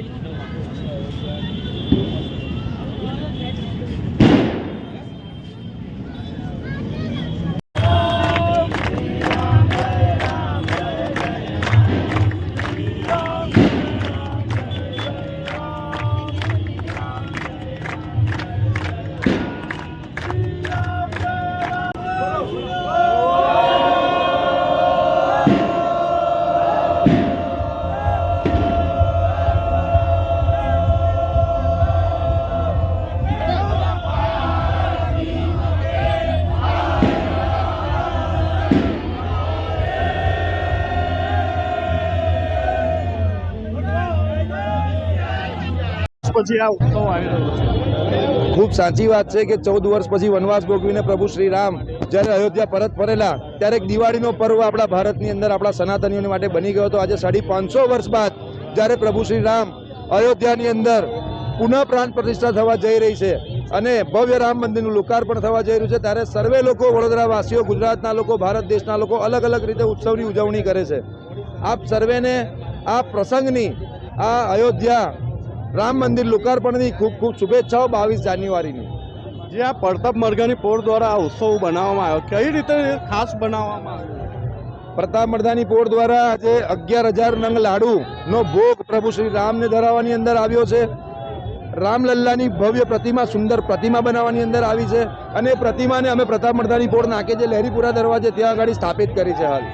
一直吗？પછી આવ. તો આવી રહ્યો ખૂબ સાચી વાત છે કે ચૌદ વર્ષ પછી વનવાસ ભોગવીને પ્રભુ શ્રી રામ જ્યારે અયોધ્યા પરત ફરેલા, ત્યારે એક દિવાળીનો પર્વ આપણા ભારતની અંદર આપણા સનાતનીઓ માટે બની ગયો હતો. આજે સાડી પાંચસો વર્ષ બાદ જ્યારે પ્રભુ શ્રી રામ અયોધ્યાની અંદર પુનઃ પ્રાણ પ્રતિષ્ઠા થવા જઈ રહી છે અને ભવ્ય રામ મંદિરનું લોકાર્પણ થવા જઈ રહ્યું છે, ત્યારે સર્વે લોકો, વડોદરાવાસીઓ, ગુજરાતના લોકો, ભારત દેશના લોકો અલગ અલગ રીતે ઉત્સવની ઉજવણી કરે છે. આપ સર્વેને આ પ્રસંગની, આ અયોધ્યા રામ મંદિર લોકાર્પણની ખૂબ ખૂબ શુભેચ્છાઓ બાવીસ જાન્યુઆરીની. જે આ પડતપ મરઘાની પોળ દ્વારા આ ઉત્સવ બનાવવામાં આવ્યો. કઈ રીતે ખાસ બનાવવામાં આવ્યો? પ્રતાપ મર્દાની પોળ દ્વારા આજે અગિયાર હજાર નંગ લાડુનો ભોગ પ્રભુ શ્રી રામને ધરાવવાની અંદર આવ્યો છે. રામલલ્લાની ભવ્ય પ્રતિમા સુંદર પ્રતિમા બનાવવાની અંદર આવી છે અને એ પ્રતિમાને અમે પ્રતાપ મર્દાની પોળ નાકે જે લહેરીપુરા દરવાજે ત્યાં આગળ સ્થાપિત કરી છે હાલ.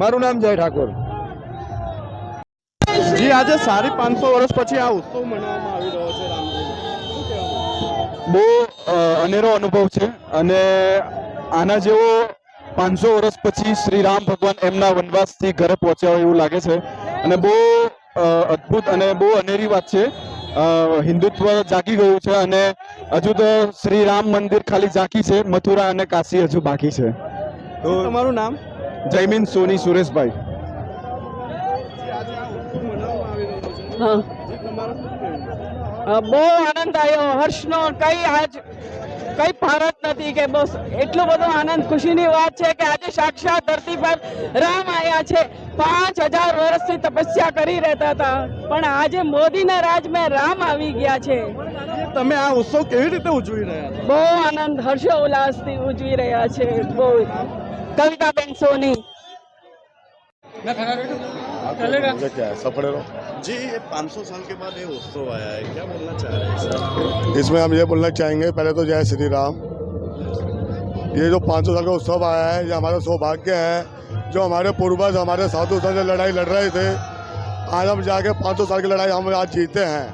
મારું નામ જય ઠાકોર. જી આજે સાડી પાંચસો વર્ષ પછી આ ઉત્સવ મનાવવામાં આવી રહ્યો છે બહુ અનેરો અનુભવ છે અને આના જેવો પાંચસો વર્ષ પછી શ્રી રામ ભગવાન એમના વનવાસથી ઘરે પહોંચ્યા હોય એવું લાગે છે. અને બહુ અદભુત અદ્ભુત અને બહુ અનેરી વાત છે. હિન્દુત્વ જાગી ગયું છે અને હજુ તો શ્રી રામ મંદિર ખાલી ઝાંકી છે મથુરા અને કાશી હજુ બાકી છે. તો તમારું નામ? જયમીન સોની સુરેશભાઈ આજે આ ઉત્સવ મનાવવામાં આવી રહ્યો છે હા જી તમારું શું કહેવું અ, બહુ આનંદ આવ્યો. હર્ષનો કઈ આજ કઈ ભારત નથી કે બસ એટલો બધો આનંદ. ખુશીની વાત છે કે આજે સાક્ષાત ધરતી પર રામ આવ્યા છે. પાંચ હજાર વર્ષથી તપસ્યા કરી રહેતા હતા. પણ આજે મોદીના રાજમાં રામ આવી ગયા છે. તમે આ ઉત્સવ કેવી રીતે ઉજવી રહ્યા બહુ આનંદ હર્ષો ઉલ્લાસથી ઉજવી રહ્યા છે. બહુ. કવિતાબેન સોની. मुझे क्या है? सब पड़े रहो। जी ये 500 साल के बाद ये उत्सव आया है। क्या बोलना चाह रहे हैं इसमें हम ये बोलना चाहेंगे पहले तो जय श्री राम। ये जो 500 साल का उत्सव आया है ये हमारा सौभाग्य है जो हमारे पूर्वज हमारे साधु संत लड़ाई लड़ रहे थे। आज हम जाके 500 साल की लड़ाई हम आज जीते हैं।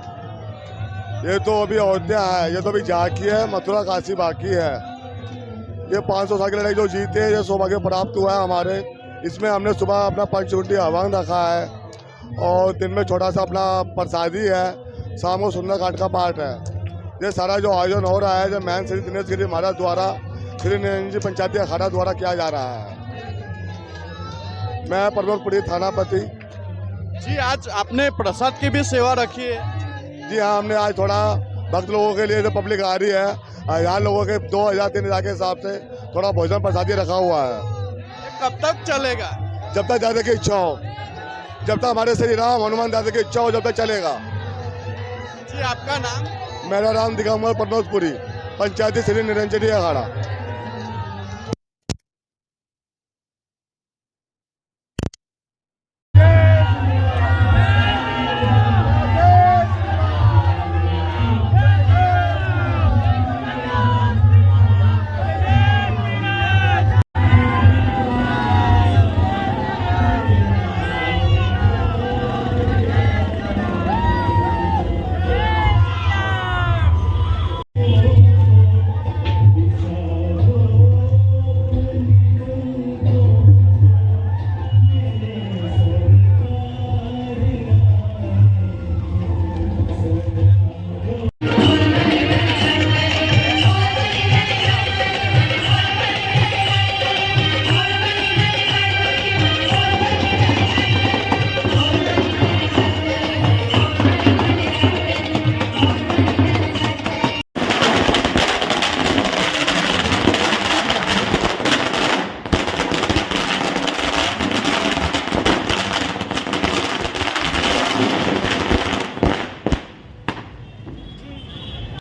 ये तो अभी अयोध्या है ये तो अभी झांकी है मथुरा काशी बाकी है। ये 500 साल की लड़ाई जो जीते हैं ये सौभाग्य प्राप्त हुआ है हमारे। इसमें हमने सुबह अपना पंचकुंडी हवन रखा है और दिन में छोटा सा अपना प्रसादी है शाम को सुंदरकांड का पाठ है। ये सारा जो आयोजन हो रहा है जो मैन श्री दिनेश गिरी महाराज द्वारा श्री निरंजन जी पंचायती अखाड़ा द्वारा किया जा रहा है। मैं परमपुरी थानापति। जी आज आपने प्रसाद की भी सेवा रखी है। जी हाँ हमने आज थोड़ा भक्त लोगों के लिए जो पब्लिक आ रही है हज़ार लोगों के दो हज़ार तीन हज़ार के हिसाब से थोड़ा भोजन प्रसादी रखा हुआ है। कब तक चलेगा। जब तक दादा की इच्छा हो। जब तक हमारे श्री राम हनुमान दादा की इच्छा हो जब तक चलेगा। जी आपका नाम? मेरा नाम दिगंबर पटनोजपुरी पंचायती श्री निरंजनी अखाड़ा।